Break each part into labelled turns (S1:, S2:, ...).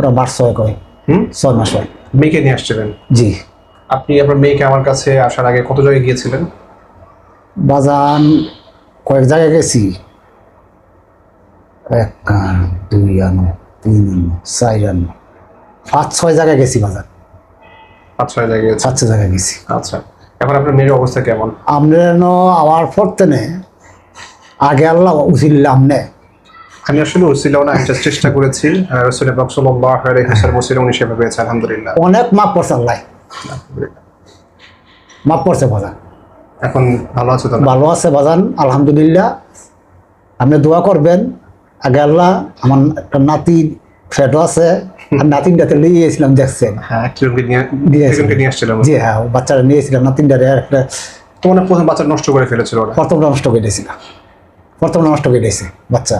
S1: ওটা বার ছয় কয়
S2: হুম?
S1: ছয় মাস হয়।
S2: মেয়েকে নিয়ে আসছিলেন?
S1: জি।
S2: আপনি আপনার মেয়েকে আমার কাছে আসার আগে কত জায়গায় গিয়েছিলেন?
S1: বাজান কয়েক জায়গায় গেছি। এক কান দুই আনো তিন আনো চার আনো পাঁচ ছয় জায়গায় গেছি বাজার
S2: পাঁচ ছয় জায়গায়
S1: পাঁচ ছয় জায়গায় গেছি।
S2: আচ্ছা। এখন আপনার মেয়ের অবস্থা কেমন?
S1: আমরা আমার পড়তেনে আগে আল্লাহ উচিল্লাম নে
S2: আমি আসলে একটা চেষ্টা করেছি। রসুল বক্সল্লাহ আলহিসার বসির উনি সেবা পেয়েছে আলহামদুলিল্লাহ।
S1: অনেক মাপ পড়ছে আল্লাহ। মাপ পড়ছে বাজান।
S2: এখন ভালো আছে তো
S1: ভালো আছে বাজান আলহামদুলিল্লাহ। আপনি দোয়া করবেন। আগে আল্লাহ আমার একটা নাতি ফ্যাটও আছে। আর নাতিনটাতে নিয়ে গিয়েছিলাম দেখছেন?
S2: হ্যাঁ
S1: জি হ্যাঁ ও বাচ্চারা নিয়েছিলাম নাতিনটারে একটা
S2: তো মানে প্রথম বাচ্চা নষ্ট করে ফেলেছিল ওরা?
S1: প্রথম নষ্ট করে দিয়েছিলাম প্রথম নষ্ট করে দিয়েছে বাচ্চা।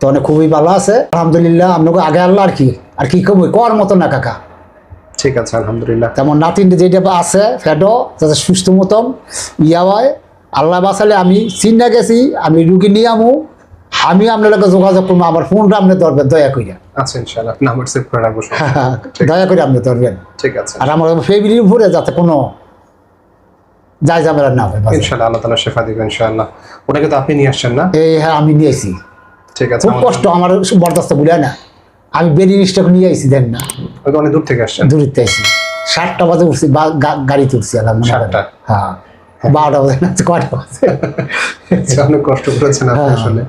S1: তো খুবই ভালো আছে। আলহামদুলিল্লাহ আপনাকে আগে আল্লাহ আর কি আর কি কমই কর মতো না কাকা।
S2: ঠিক আছে আলহামদুলিল্লাহ।
S1: তেমন নাতিন যেটা আছে ফ্যাটও যাতে সুস্থ মতন ইয়া হয়। আল্লাহ বাঁচালে আমি চিন্তা গেছি আমি রুগী নিয়ে আমু। আমি আপনার যোগাযোগ করব আমার ফোনটা আপনি ধরবেন দয়া করে
S2: আচ্ছা ইনশাআল্লাহ নাম্বার সেভ করে রাখব
S1: দয়া করে আপনি ধরবেন।
S2: ঠিক আছে।
S1: আর আমার ফ্যামিলির উপরে যাতে কোনো যাই ঝামেলা না হয়।
S2: ইনশাআল্লাহ আল্লাহ তালা শেফা দিবেন ইনশাআল্লাহ। ওটাকে তো আপনি নিয়ে আসছেন না?
S1: এই হ্যাঁ আমি নিয়েছি।
S2: ঠিক আছে
S1: খুব কষ্ট আমার বরদাস্ত বুঝে না। আমি বেরিয়ে স্টক নিয়ে আইছি দেন না।
S2: অনেক দূর থেকে আসছেন।
S1: দূরিতে আইছি। সাতটা বাজে উঠছি বা গা- গাড়িতে উঠছি আলাম
S2: সাতটা?
S1: হ্যাঁ। বারোটা বাজে না কয়টা বাজে?
S2: অনেক কষ্ট করেছেন আপনি
S1: হ্যাঁ।
S2: আসলে।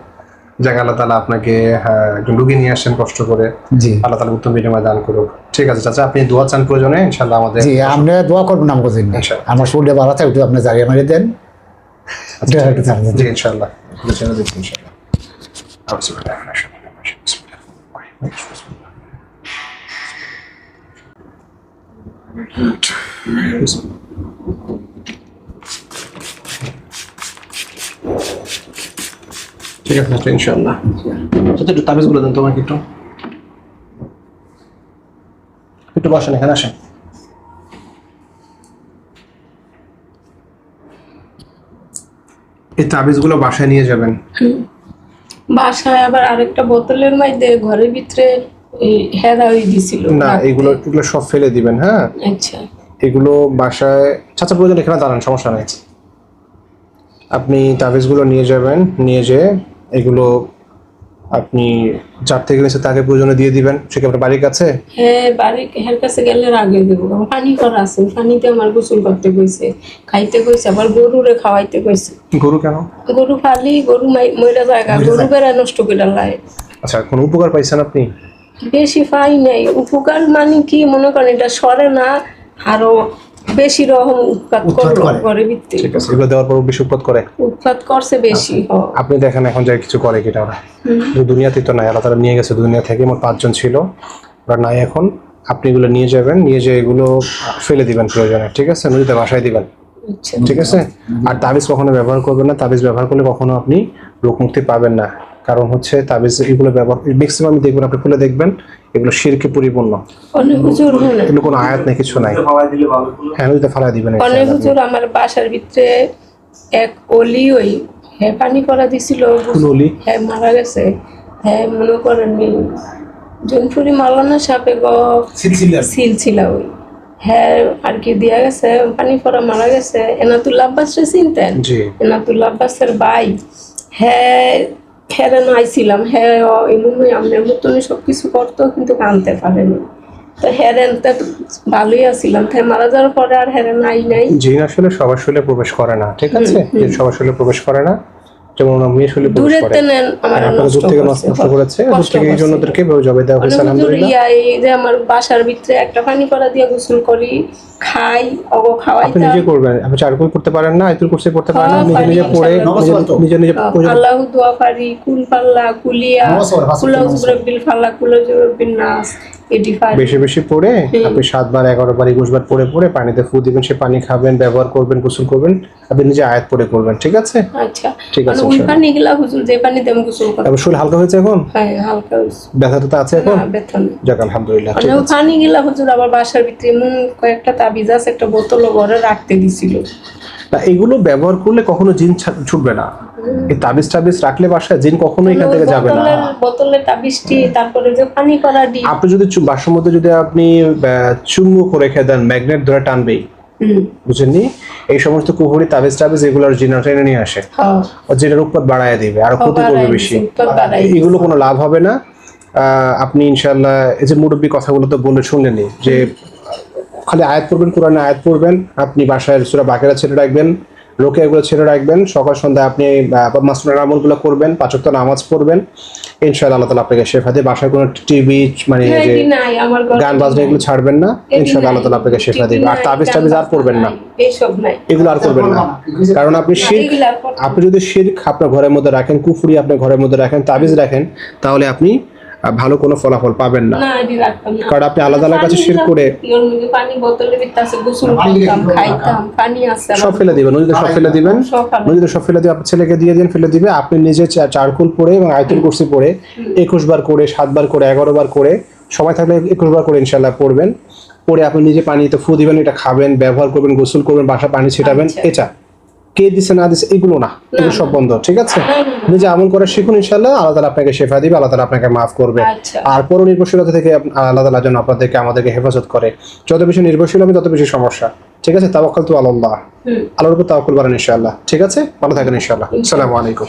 S2: যাক আল্লাহ তালা আপনাকে হ্যাঁ, একজন রুগী নিয়ে আসেন কষ্ট করে।
S1: জি।
S2: আল্লাহ তালা উত্তম বিনিময় দান করুক। ঠিক আছে চাচা আপনি দোয়া চান প্রয়োজনে? ইনশাল্লাহ আমাদের
S1: জি আপনি দোয়া করবেন আমাকে জন্য আমার শরীরে ভালো থাকে একটু আপনি জারিয়ে মারিয়ে দেন।
S2: আচ্ছা,
S1: এটা একটু জানিয়ে
S2: জি
S1: দেন।
S2: ইনশাল্লাহ ছেড়ে দিচ্ছি ইনশাল্লাহ আউযুবিল্লাহি মিনাশ শাইতানির রাজিম। বিসমিল্লাহির রহমানির রহিম। ঠিক আছে আচ্ছা, ইনশাল্লাহ আচ্ছা একটু তাবিজগুলো দেন তোমাকে একটু একটু বসেন এখানে আসেন এই তাবিজগুলো বাসায় নিয়ে যাবেন
S3: বাসায় আবার আরেকটা বোতলের মধ্যে ঘরের ভিতরে এই হেরা হয়ে দিছিল।
S2: না এগুলো এগুলো সব ফেলে দিবেন হ্যাঁ?
S3: আচ্ছা।
S2: এগুলো বাসায় চাচা প্রয়োজন এখানে দাঁড়ান সমস্যা নেই। আপনি তাবিজগুলো নিয়ে যাবেন নিয়ে যেয়ে এগুলো আপনি যার থেকে নিয়েছে তাকে প্রয়োজনে দিয়ে দিবেন? সে কি আপনার বাড়ির কাছে?
S3: হ্যাঁ বাড়ি হের কাছে গেলে আগে দেবো। পানি করা আছে। পানিতে আমার গোসল করতে কইছে খাইতে কইছে আবার গরুরে খাওয়াইতে কইছে।
S2: গরু কেন?
S3: গরু ফালি গরু মাই- মইরা জায়গা গরু বেড়া নষ্ট করে লাই
S2: আচ্ছা কোনো উপকার পাইছেন আপনি?
S3: বেশি পাই নাই। উপকার মানে কি? মনে করেন এটা সরে না আরও বেশি রকম উৎপাত
S1: উৎপাত
S3: করল
S1: করে।
S3: ঘরের ভিতরে
S2: ঠিক আছে এগুলো দেওয়ার পর বেশি উপকার করে?
S3: উৎপাত করছে বেশি।
S2: আপনি দেখেন এখন যাই কিছু করে কিনা ওরা। দু দুনিয়াতেই তো নাই আল্লাহ তারা নিয়ে গেছে দুনিয়া থেকে মোট পাঁচজন ছিল। ওরা নাই এখন। আপনি এগুলো নিয়ে যাবেন নিয়ে যেয়ে এগুলো ফেলে দিবেন প্রয়োজনে ঠিক আছে? নদীতে বাসায় দিবেন।
S3: আচ্ছা।
S2: ঠিক আছে? আর তাবিজ কখনো ব্যবহার করবেন না। তাবিজ ব্যবহার করলে কখনো আপনি রোগ মুক্তি পাবেন না। কারণ হচ্ছে তাবিজ এগুলো ব্যবহার ম্যাক্সিমাম দেখবেন আপনি খুলে দেখবেন এগুলো শিরকে পরিপূর্ণ।
S3: অনেক হুজুর হলে
S2: এগুলো কোনো আয়াত নেই কিছু নাই। হ্যাঁ নদীতে ফালাই দিবেন
S3: অনেক হুজুর আমার বাসার ভিতরে এক অলি ওই হ্যাঁ পানি করা দিছিল।
S2: কোন অলি?
S3: হ্যাঁ মারা গেছে। হ্যাঁ মনে করেন জনপুরি মালানা সাপে গ সিল ছিল ওই। হ্যাঁ আর কি দিয়া গেছে পানি পরা মারা গেছে। এনাতুল্লা আব্বাসরে চিনতেন?
S2: জি।
S3: এনাতুল্লা আব্বাসের ভাই। হ্যাঁ হেরে নাইছিলাম হ্যাঁ এমনি আপনার মতনই সব কিছু করতো কিন্তু আনতে পারেনি। তো হেরেন তো ভালোই আছিলাম তাই মারা যাওয়ার পরে আর হেরে নাই নাই।
S2: জিন আসলে সবার শরীরে প্রবেশ করে না ঠিক আছে? সবার শরীরে প্রবেশ করে না। যেমন ওরা মেয়ে শরীরে প্রবেশ
S3: দূরের
S2: করে।
S3: তেনেন আমার
S2: আপনারা দূর থেকে
S3: করছে
S2: নষ্ট করেছে দূর থেকে এই জন্য ওদেরকে এভাবে জবাই দেওয়া হয়েছে আলহামদুলিল্লাহ।
S3: এই যে আমার বাসার ভিতরে একটা পানি করা দিয়ে গোসল করি খাই অগো খাওয়াই
S2: আপনি নিজে করবেন আপনি চারকুল করতে পারেন না আইতুল কুরসি করতে পারেন না নিজে নিজে পড়ে নিজে নিজে
S3: আল্লাহ দোয়া পারি কুল পাল্লা কুলিয়া
S1: নমস্কার, হাসপাতাল
S3: কুলা
S1: নমস্কার।
S3: উজরবিল ফাল্লা কুলা উজরবিল নাস
S2: বেশি বেশি পড়ে আপনি সাতবার এগারো বার একুশ বার পড়ে পড়ে পানিতে ফু দিবেন সে পানি খাবেন ব্যবহার করবেন গোসল করবেন আপনি নিজে আয়াত পরে করবেন ঠিক আছে?
S3: আচ্ছা।
S2: ঠিক আছে,
S3: মানে ওই পানি গুলা হুজুর যে আমি গোসল করি।
S2: শরীর হালকা হয়েছে এখন?
S3: হ্যাঁ হালকা হইছে।
S2: ব্যথাটা তো আছে এখন?
S3: না বেতন
S2: যাক আলহামদুলিল্লাহ ঠিক
S3: মানে ওই
S2: আছে।
S3: পানি গুলা হুজুর আবার বাসার ভিতরে এমন কয়েকটা তাবিজ আছে একটা বোতল ঘরে রাখতে দিছিল।
S2: না এগুলো ব্যবহার করলে কখনো জিন ছুটবে না? এই তাবিজ টাবিজ রাখলে বাসায় জিন কখনো এখান থেকে যাবে না।
S3: বোতলের বোতলের তাবিজটি তারপরে যে পানি করা
S2: আপনি যদি বাসার মধ্যে যদি আপনি চুম্বক রেখে দেন ম্যাগনেট ধরে টানবেই। বুঝেননি? এই সমস্ত কুহুরি তাবিজ টাবিজ এগুলোর জিনা টেনে নিয়ে আসে।
S3: হ্যাঁ।
S2: জিনের উৎপাদ বাড়ায় দিবে আর ক্ষতি করবে বেশি। এগুলো কোনো লাভ হবে না। আহ, আপনি ইনশাল্লাহ এই যে মুরব্বী কথাগুলো তো বলে শুনলেনি যে খালি আয়াত পড়বেন কোরআনে আয়াত পড়বেন আপনি বাসায় সুরা বাকেরা ছেলে রাখবেন লোকে এগুলো ছেড়ে রাখবেন। সকাল সন্ধ্যা আপনি মাসুলের আমলগুলো করবেন পাঁচক নামাজ পড়বেন। ইনশাল্লাহ আল্লাহ তালা আপনাকে শেফা দিয়ে বাসায় কোনো টিভি মানে যে
S3: আমার ঘরে
S2: গান বাজনা এগুলো ছাড়বেন না।
S3: এটি
S2: ইনশাল্লাহ আল্লাহ তালা আপনাকে শেফা দিবে। আর তাবিজ টাবিজ আর পড়বেন না। এগুলো আর করবেন না। কারণ আপনি শির
S3: এগুলো আর করতে
S2: আপনি যদি শির্ক আপনার ঘরের মধ্যে রাখেন কুফুরি আপনার ঘরের মধ্যে রাখেন তাবিজ রাখেন তাহলে আপনি ভালো কোনো ফলাফল পাবেন না। কারণ আপনি আলাদা আলাদা কাছে করে
S3: ওর মধ্যে পানি বোতলে ভিতরে গোসল করতাম খাইতাম পানি আছে
S2: সব ফেলে দিবেন নদীতে সব ফেলে দিবেন। নদীতে সব ফেলে দিয়ে আপনার ছেলেকে দিয়ে দিন ফেলে দিবে। আপনি নিজে চা- চারকুল পরে এবং আয়তুল কুরসি পরে একুশ বার করে সাতবার করে এগারো বার করে সময় থাকলে একুশ বার করে ইনশাল্লাহ পড়বেন। পরে আপনি নিজে পানিতে ফু দিবেন এটা খাবেন ব্যবহার করবেন গোসল করবেন বাসা পানি ছিটাবেন
S3: আচ্ছা।
S2: এটা। কে দিছে না দিছে এগুলো না। এগুলো সব বন্ধ ঠিক আছে। নিজে আমল করে শিখুন ইনশাল্লাহ আল্লাহ তালা আপনাকে শেফা দিবে আল্লাহ তালা আপনাকে মাফ করবে।
S3: আচ্ছা।
S2: আর পর নির্ভরশীলতা থেকে আল্লাহ তালা যেন আপনাদেরকে আমাদেরকে হেফাজত করে। যত বেশি নির্ভরশীল আমি তত বেশি সমস্যা। ঠিক আছে? তাওয়াক্কাল তো আল্লাহ আল্লাহর উপর তাওয়াক্কুল করেন ইনশাআল্লাহ। ঠিক আছে? ভালো থাকেন ইনশাআল্লাহ। আসসালামু আলাইকুম।